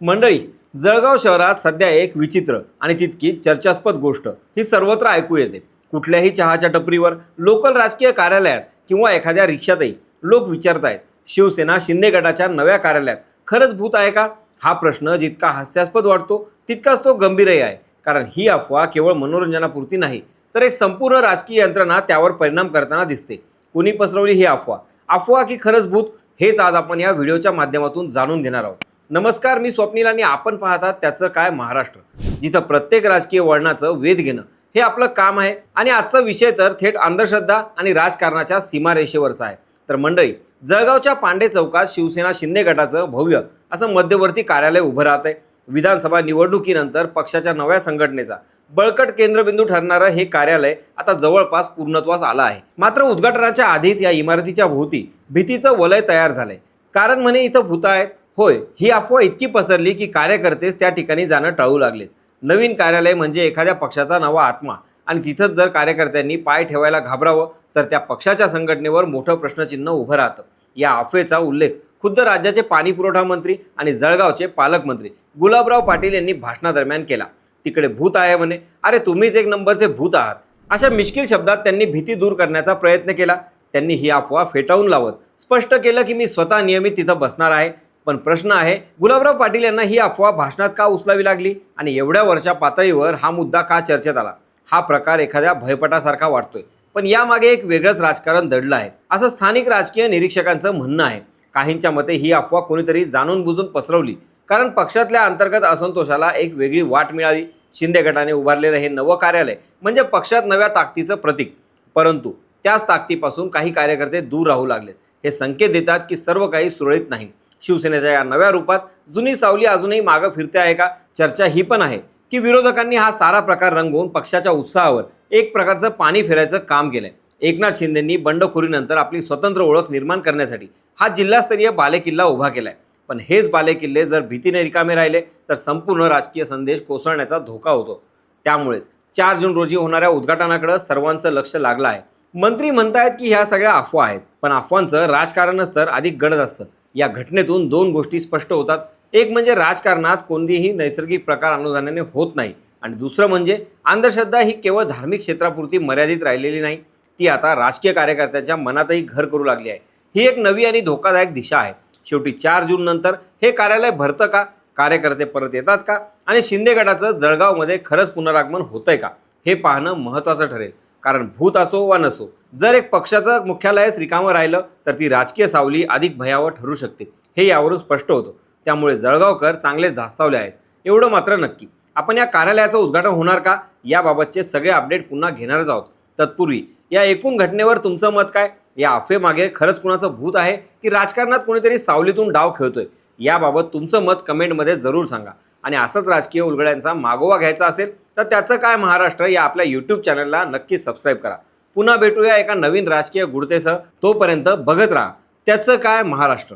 मंडळी जळगाव शहरात सध्या एक विचित्र आणि तितकी चर्चास्पद गोष्ट. ही सर्वत्र ऐकू येते. कुठल्याही चहाच्या टपरीवर लोकल राजकीय कार्यालयात किंवा एखाद्या रिक्षातही लोक विचारत आहेत शिवसेना शिंदे गटाच्या नव्या कार्यालयात खरंच भूत आहे का? हा प्रश्न जितका हास्यास्पद वाटतो तितकाच तो गंभीरही आहे. कारण ही अफवा केवळ मनोरंजनापुरती नाही तर एक संपूर्ण राजकीय यंत्रणा त्यावर परिणाम करताना दिसते. कुणी पसरवली ही अफवा? अफवा की खरंच भूत? हेच आज आपण या व्हिडिओच्या माध्यमातून जाणून घेणार आहोत. नमस्कार मी स्वप्नील आणि आपण पाहतात त्याचं काय महाराष्ट्र. जिथं प्रत्येक राजकीय वळणाचं वेध घेणं हे आपलं काम आहे. आणि आजचा विषय तर थेट अंधश्रद्धा आणि राजकारणाच्या सीमारेषेवरचा आहे. तर मंडळी जळगावच्या पांडे चौकात शिवसेना शिंदे गटाचं भव्य असं मध्यवर्ती कार्यालय उभं राहत आहे. विधानसभा निवडणुकीनंतर पक्षाच्या नव्या संघटनेचा बळकट केंद्रबिंदू ठरणारं हे कार्यालय आता जवळपास पूर्णत्वास आलं आहे. मात्र उद्घाटनाच्या आधीच या इमारतीच्या भोवती भीतीचं वलय तयार झालंय. कारण म्हणे इथं भूत आहेत होय ही अफवा इतकी पसरली की कार्यकर्तेच त्या ठिकाणी जाणं टाळू लागलेत. नवीन कार्यालय म्हणजे एखाद्या पक्षाचा नवा आत्मा आणि तिथंच जर कार्यकर्त्यांनी पाय ठेवायला घाबरावं तर त्या पक्षाच्या संघटनेवर मोठं प्रश्नचिन्ह उभं राहतं. या अफवेचा उल्लेख खुद्द राज्याचे पाणी पुरवठा मंत्री आणि जळगावचे पालकमंत्री गुलाबराव पाटील यांनी भाषणादरम्यान केला. तिकडे भूत आहे म्हणे. अरे तुम्हीच एक नंबरचे भूत आहात. अशा मिश्किल शब्दात त्यांनी भीती दूर करण्याचा प्रयत्न केला. त्यांनी ही अफवा फेटाळून लावत स्पष्ट केलं की मी स्वतः नियमित तिथं बसणार आहे. पण प्रश्न आहे गुलाबराव पाटील यांना ही अफवा भाषणात का उचलावी लागली? आणि एवढ्या वर्षा पातळीवर हा मुद्दा का चर्चेत आला? हा प्रकार एखाद्या भयपटासारखा वाटतोय. पण यामागे एक वेगळंच राजकारण दडलं आहे. असं स्थानिक राजकीय निरीक्षकांचं म्हणणं आहे. काहींच्या मते ही अफवा कोणीतरी जाणून बुजून पसरवली. कारण पक्षातल्या अंतर्गत असंतोषाला एक वेगळी वाट मिळावी शिंदे गटाने उभारलेलं हे नवं कार्यालय म्हणजे पक्षात नव्या ताकदीचं प्रतीक. परंतु त्याच ताकदीपासून काही कार्यकर्ते दूर राहू लागलेत. हे संकेत देतात की सर्व काही सुरळीत नाही. शिवसेनेच्या या नव्या रूपात जुनी सावली अजूनही मागं फिरते आहे का? चर्चा ही पण आहे की विरोधकांनी हा सारा प्रकार रंगवून पक्षाच्या उत्साहावर एक प्रकारचं पाणी फिरायचं काम केलंय. एकनाथ शिंदेंनी बंडखोरीनंतर आपली स्वतंत्र ओळख निर्माण करण्यासाठी हा जिल्हास्तरीय बालेकिल्ला उभा केलाय. पण हेच बालेकिल्ले जर भीतीने रिकामे राहिले तर संपूर्ण राजकीय संदेश कोसळण्याचा धोका होतो. त्यामुळेच चार जून रोजी होणाऱ्या उद्घाटनाकडे सर्वांचं लक्ष लागलं आहे. मंत्री म्हणतायत की ह्या सगळ्या अफवा आहेत पण अफवांचं राजकारणच तर अधिक गडद असतं. या घटनेतून दोन गोष्टी स्पष्ट होतात. एक म्हणजे राजकारणात कोणतीही नैसर्गिक प्रकार अनुदानाने होत नाही आणि दुसरं म्हणजे अंधश्रद्धा ही केवळ धार्मिक क्षेत्रापुरती मर्यादित राहिलेली नाही. ती आता राजकीय कार्यकर्त्यांच्या मनातही घर करू लागली आहे. ही एक नवी आणि धोकादायक दिशा आहे. शेवटी चार जून नंतर हे कार्यालय भरतं का? कार्यकर्ते परत येतात का? आणि शिंदे गटाचं जळगावमध्ये खरंच पुनरागमन होतंय का? हे पाहणं महत्त्वाचं ठरेल. कारण भूत असो वा नसो जर एक पक्षाचं मुख्यालयच रिकामं राहिलं तर ती राजकीय सावली अधिक भयावह ठरू शकते. हे यावरून स्पष्ट होतं. त्यामुळे जळगावकर चांगलेच धास्तावले आहेत. एवढं मात्र नक्की. आपण या कार्यालयाचं उद्घाटन होणार का? याबाबतचे सगळे अपडेट पुन्हा घेणारच आहोत. तत्पूर्वी या एकूण घटनेवर तुमचं मत काय? या अफवेमागे खरंच कुणाचं भूत आहे? की राजकारणात कोणीतरी सावलीतून डाव खेळतोय? याबाबत तुमचं मत कमेंटमध्ये जरूर सांगा. आणि असंच राजकीय उलगड्यांचा मागोवा घ्यायचा असेल तर त्याचं काय महाराष्ट्र या आपल्या यूट्यूब चॅनलला नक्की सबस्क्राईब करा. पुन्हा भेटूया एका नवीन राजकीय गुडतेसह. तोपर्यंत बघत राहा. त्याचं काय महाराष्ट्र?